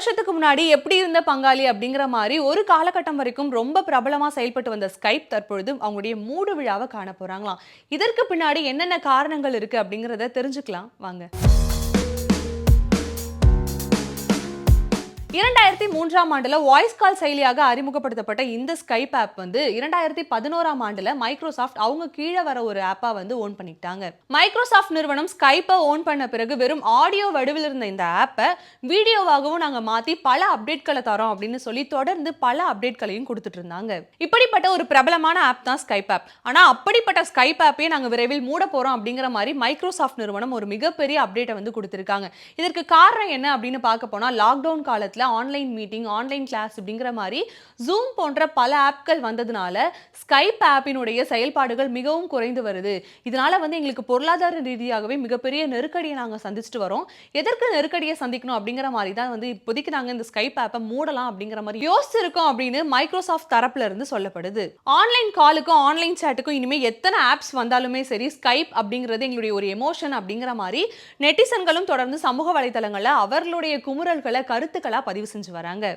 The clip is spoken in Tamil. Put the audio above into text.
வருஷத்துக்கு முன்னாடி எப்படி இருந்த பங்காளி அப்படிங்கிற மாதிரி ஒரு காலகட்டம் வரைக்கும் ரொம்ப பிரபலமா செயல்பட்டு வந்த ஸ்கைப் தற்பொழுது அவங்களுடைய மூடு விழாவை காண போகிறாங்களாம் இதற்கு பின்னாடி என்னென்ன காரணங்கள் இருக்கு அப்படிங்கிறத தெரிஞ்சுக்கலாம். வாங்க. ரெண்டாயிரத்தி மூன்றாம் ஆண்டுல வாய்ஸ் கால் செயலியாக அறிமுகப்படுத்தப்பட்ட இந்த ஸ்கைப் ஆப் வந்து இரண்டாயிரத்தி பதினோராம் ஆண்டுல மைக்ரோசாஃப்ட் அவங்க கீழே வர ஒரு ஆப்பா வந்து ஓன் பண்ணிட்டாங்க மைக்ரோசாஃப்ட் நிறுவனம் ஸ்கைப்பை ஓன் பண்ண பிறகு வெறும் ஆடியோ வடிவில் இருந்த இந்த ஆப்பை வீடியோவாகவும் நாங்க மாத்தி பல அப்டேட்களை தரோம் அப்படின்னு சொல்லி தொடர்ந்து பல அப்டேட்களையும் கொடுத்துட்டு இருந்தாங்க. இப்படிப்பட்ட ஒரு பிரபலமான ஆப் தான் ஸ்கைப் ஆப் ஆனா அப்படிப்பட்ட ஸ்கைப் ஆப்பையே நாங்க விரைவில் மூட போறோம் அப்படிங்கிற மாதிரி மைக்ரோசாஃப்ட் நிறுவனம் ஒரு மிகப்பெரிய அப்டேட்டை வந்து கொடுத்திருக்காங்க. இதற்கு காரணம் என்ன அப்படின்னு பார்க்க போனா லாக்டவுன் காலத்துல ஆன்லைன் மீட்டிங் ஆன்லைன் கிளாஸ் அப்படிங்கிற மாதிரி ஜூம் போன்ற பல ஆப்கள் வந்ததுனால ஸ்கைப் ஆப்பினுடைய செயல்பாடுகள் மிகவும் குறைந்து வருது. இதனால வந்து எங்களுக்கு பொருளாதார ரீதியாகவே மிகப்பெரிய நெருக்கடியை நாங்கள் சந்திச்சுட்டு வரோம். எதற்கு நெருக்கடியை சந்திக்கணும் அப்படிங்கிற மாதிரி தான் வந்து இப்போதைக்கு நாங்கள் இந்த ஸ்கைப் ஆப்பை மூடலாம் அப்படிங்கிற மாதிரி யோசிச்சிருக்கோம் அப்படின்னு மைக்ரோசாஃப்ட் தரப்புல இருந்து சொல்லப்படுது. ஆன்லைன் காலுக்கும் ஆன்லைன் சேட்டுக்கும் இனிமேல் எத்தனை ஆப்ஸ் வந்தாலுமே சரி ஸ்கைப் அப்படிங்கிறது எங்களுடைய ஒரு எமோஷன் அப்படிங்கிற மாதிரி நெட்டிசன்களும் தொடர்ந்து சமூக வலைதளங்களில் அவர்களுடைய குமுறல்களை கருத்துக்களாக பதிவு செஞ்சு வராங்க.